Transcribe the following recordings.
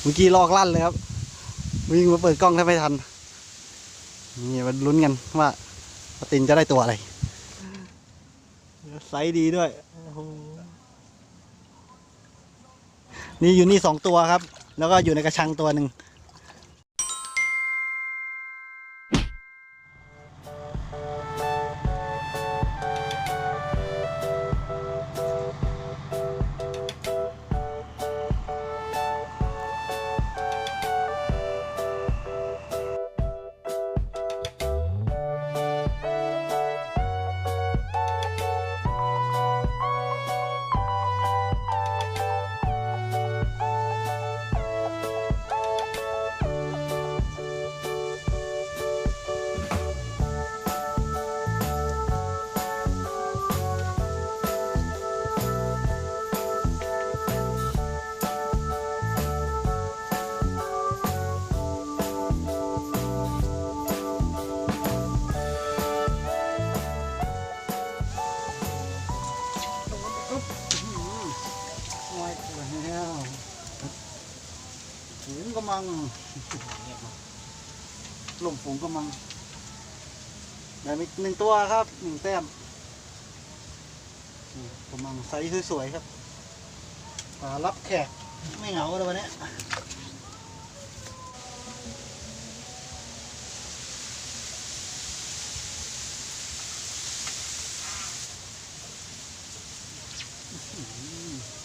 เมื่อกี้ลอกลั่นเลยครับ วิ่งมาเปิดกล้องแทบไม่ทัน นี่มาลุ้นกันว่าปตินจะได้ตัวอะไร ไซส์ดีด้วย นี่อยู่นี่สองตัวครับ แล้วก็อยู่ในกระชังตัวหนึ่ง ฝูงกำลังหล่มฝูงกำลังได้มีหนึ่งตัวครับหนึ่งแต้มนี่กำลังไซส์สวยๆครับมารับแขกไม่เหงาเลยวันนี้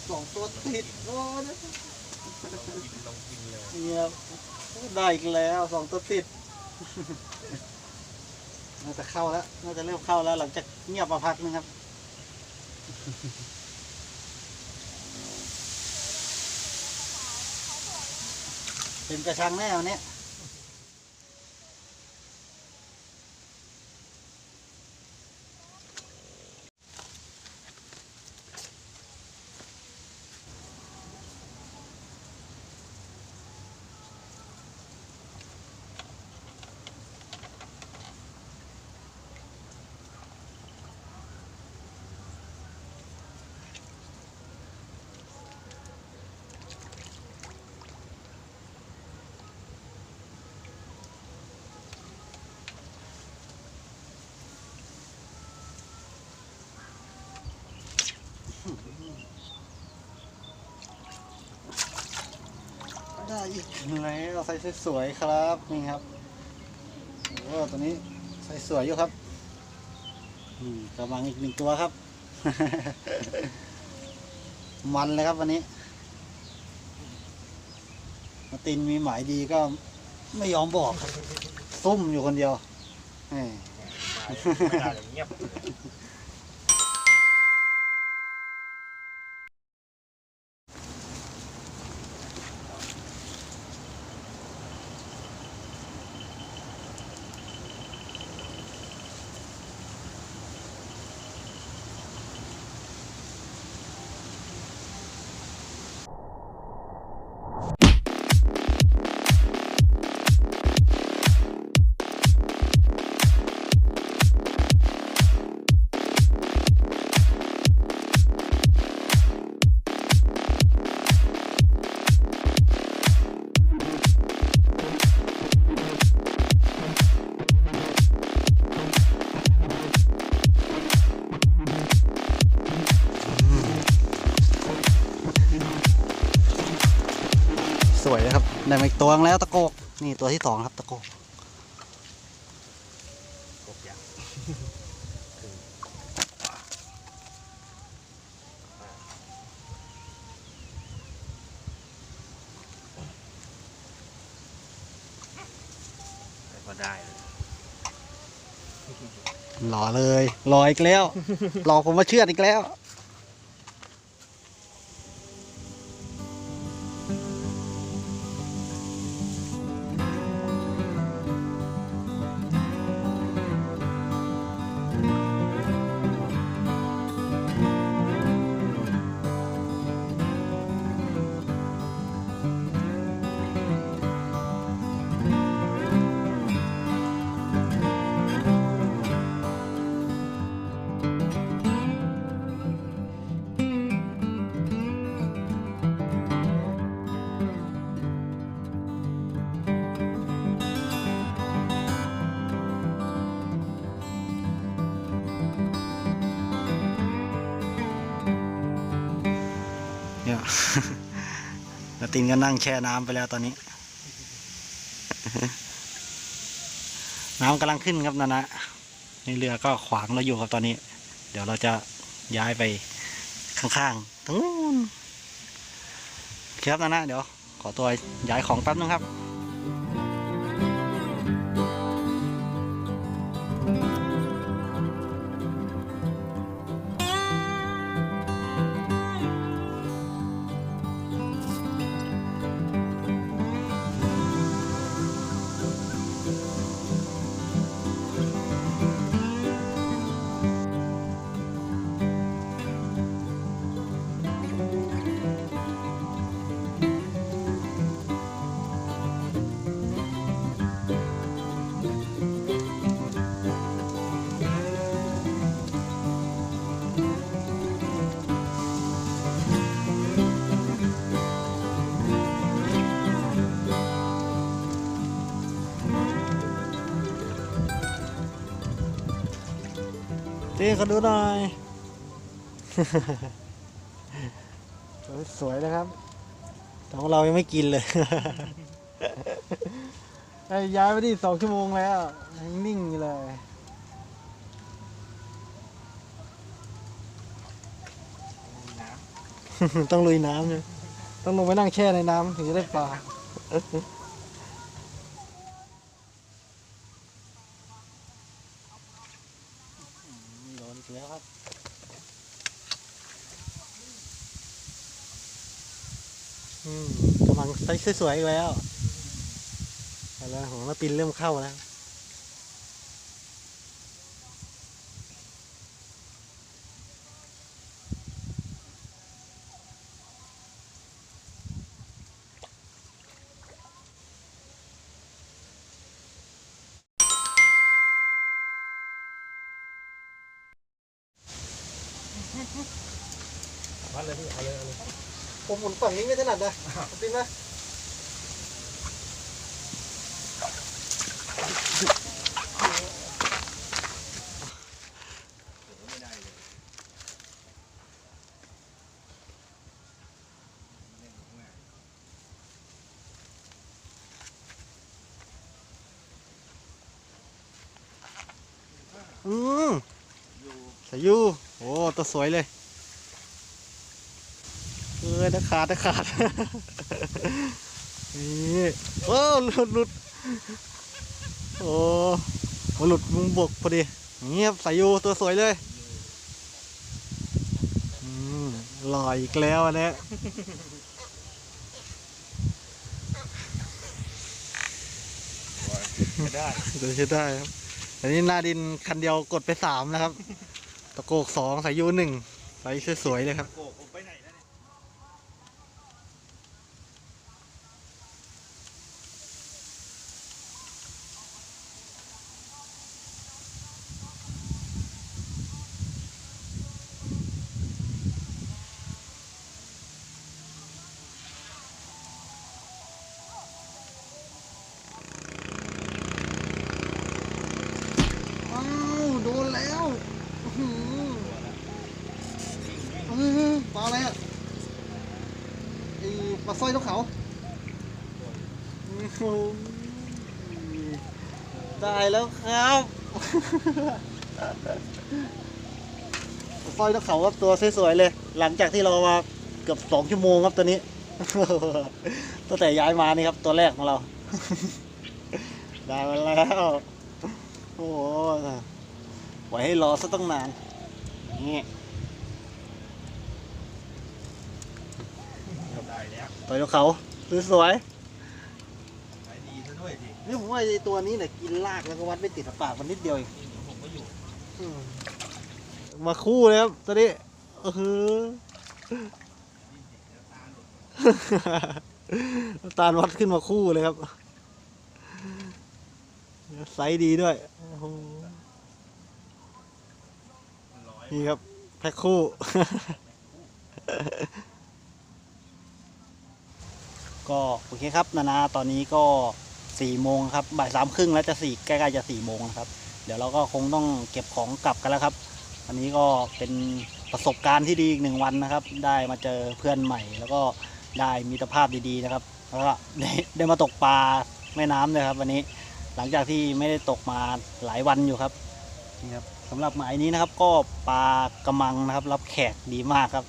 สองตัวติดโอ้ย ลองกินเลยเนี่ยได้อีกแล้วสองตัวติดน่าจะเข้าแล้วน่าจะเริ่มเข้าแล้วหลังจากเงียบมาพักนึงครับเป็นกระชังแน่วันนี้ ได้อีกแล้วใส่สวยๆครับนี่ครับโอ้ตัวนี้ใส่สวยอยู่ครับอืมกำลังอีกหนึ่งตัวครับ มันเลยครับวันนี้มาตินมีหมายดีก็ไม่ยอมบอกครับซุ่มอยู่คนเดียวแหมไม่ได้เลยเงียบ สวยนะครับ ได้มาอีกตัวนึงแล้วตะโกก นี่ตัวที่สองครับตะโกกกบยางแต่ก็ได้เลยหล่อเลยหล่ออีกแล้วหลอกผมมาเชื่อดอีกแล้ว นาตินก็นั่งแช่น้ำไปแล้วตอนนี้ น้ำกำลังขึ้นครับนานะนี่เรือก็ขวางเราอยู่ครับตอนนี้ เดี๋ยวเราจะย้ายไปข้างๆตรงนู้นคครับนานะเดี๋ยวขอตัวย้ายของแป๊บนึงครับ ตีเขาดูหน่อย สวยนะครับแต่ของเรายังไม่กินเลย ไอ้ย้ายไปที่สองชั่วโมงแล้วยังนิ่งอยู่เลยน้ต้องลุยน้ำเลยต้องลงไปนั่งแช่ในน้ำถึงจะได้ปลา โดนอีกแล้วครับ อืม กำลังสวยๆอีกแล้วอาแล้วของนาปินเริ่มเข้าแล้วดเลยพี่เอาเลยเอาเลย ผมหมุนฝั่งนี้ไม่ถนัดนะจริงนะไม่ได้เลยอืมสายูโอ้ ตัวสวยเลยเออตะขาดตะขาดนี่โอ้หลุดหลุดโอ้โหหลุดมุมบกพอดีเงียบสายูตัวสวยเลยอืมล่ออีกแล้วอันนี้ได้เดี๋ยวจะได้ครับอันนี้หน้าดินคันเดียวกดไปสามนะครับ ตะโกกสองสายยูหนึ่งใสสวยๆเลยครับ โกกผมไปไหนแล้วเนี่ย อ้าวโดนแล้วอื้อหือเออปลาอะไรอะไอปลาสร้อยนกเขาอื้อหือได้ แล้วครับสร้อยนกเขาครับตัวสวยๆเลย หลังจากที่เรามาเกือบสองชั่วโมงครับตัวนี้ตั้งแต่ย้ายมานี่ครับ ตัวแรกของเรา ได้มาแล้ว โอ้โหปล่อยให้รอซะตั้งนานนี่ได้แล้วต่อยนกเขาสวยายดีซะด้วยสิ ๆ นี่ผมว่าไอตัวนี้เนี่ยกินลากแล้วก็วัดไม่ติดปากมันนิดเดียวเองผมก็อยู่อืมมาคู่เลยครับตัวนี้เออน้ำตาลวัดขึ้นมาคู่เลยครับไซส์ดีด้วยโอ้โหมันร้อยนี่ครับแพ็คคู่ ก็โอเคครับ นานาตอนนี้ก็ สี่โมงครับบ่ายสามครึ่งแล้วจะสี่ใกล้ๆจะสี่โมงนะครับ เดี๋ยวเราก็คงต้องเก็บของกลับกันแล้วครับ อันนี้ก็เป็นประสบการณ์ที่ดีอีกหนึ่งวันนะครับ ได้มาเจอเพื่อนใหม่ แล้วก็ได้มิตรภาพดีๆนะครับแล้วก็ได้ได้มาตกปลาแม่น้ำเลยครับ วันนี้หลังจากที่ไม่ได้ตกมาหลายวันอยู่ครับนี่ครับสำหรับหมายนี้นะครับก็ปลากระมังนะครับ รับแขกดีมากครับ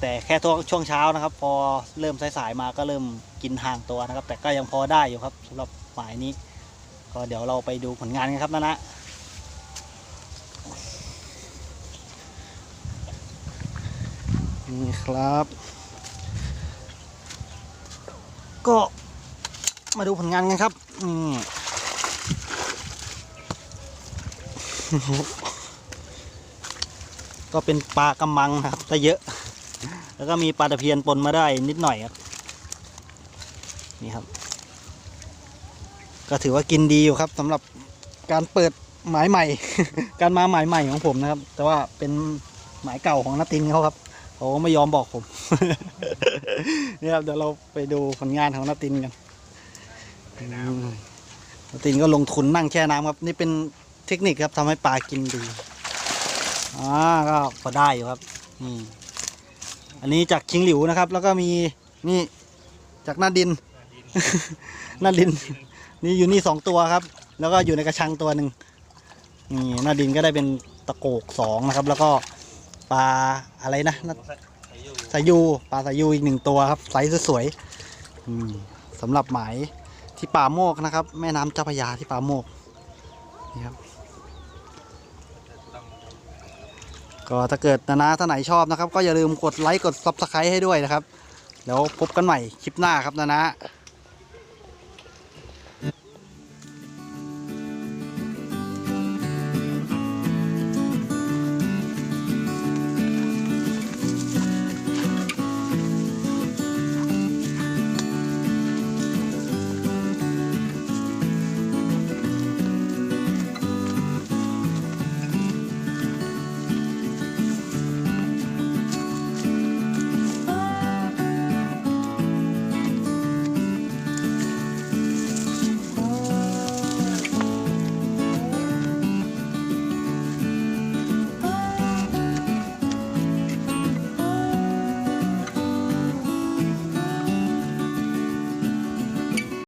แต่แค่ช่วงเช้านะครับ พอเริ่มสายๆมาก็เริ่มกินห่างตัวนะครับ แต่ก็ยังพอได้อยู่ครับสำหรับหมายนี้ ก็เดี๋ยวเราไปดูผลงานกันครับนะนะนี่ครับ ก็มาดูผลงานกันครับนี่ก็เป็นปลากระมังนะครับแต่เยอะ แล้วก็มีปลาตะเพียนปนมาได้นิดหน่อยครับ นี่ครับ ก็ถือว่ากินดีอยู่ครับสำหรับการเปิดหมายใหม่ การมาหมายใหม่ของผมนะครับ แต่ว่าเป็นหมายเก่าของนัตตินเขาครับเขาไม่ยอมบอกผมนี่ครับเดี๋ยวเราไปดูผลงานของนัตตินกันนัตตินก็ลงทุนนั่งแช่น้ำครับ นี่เป็นเทคนิคครับทำให้ปลากินดีอ่าก็พอได้อยู่ครับ อืม อันนี้จากคิงหลิวนะครับ แล้วก็มีนี่จากหน้าดิน หน้าดิน นี่อยู่นี่สองตัวครับ แล้วก็อยู่ในกระชังตัวหนึ่งนี่หน้าดินก็ได้เป็นตะโกกสองนะครับ แล้วก็ปลาอะไรนะน่าใช้อยู่สายูปลาสายูอีกหนึ่งตัวครับไซส์สวยๆสำหรับหมายที่ป่าโมกนะครับ แม่น้ำเจ้าพระยาที่ป่าโมกนี่ครับ ต้อง ก็ถ้าเกิดนานาท่านไหนชอบนะครับ ก็อย่าลืมกดไลค์กดซับสไครต์ให้ด้วยนะครับ แล้วพบกันใหม่คลิปหน้าครับนานา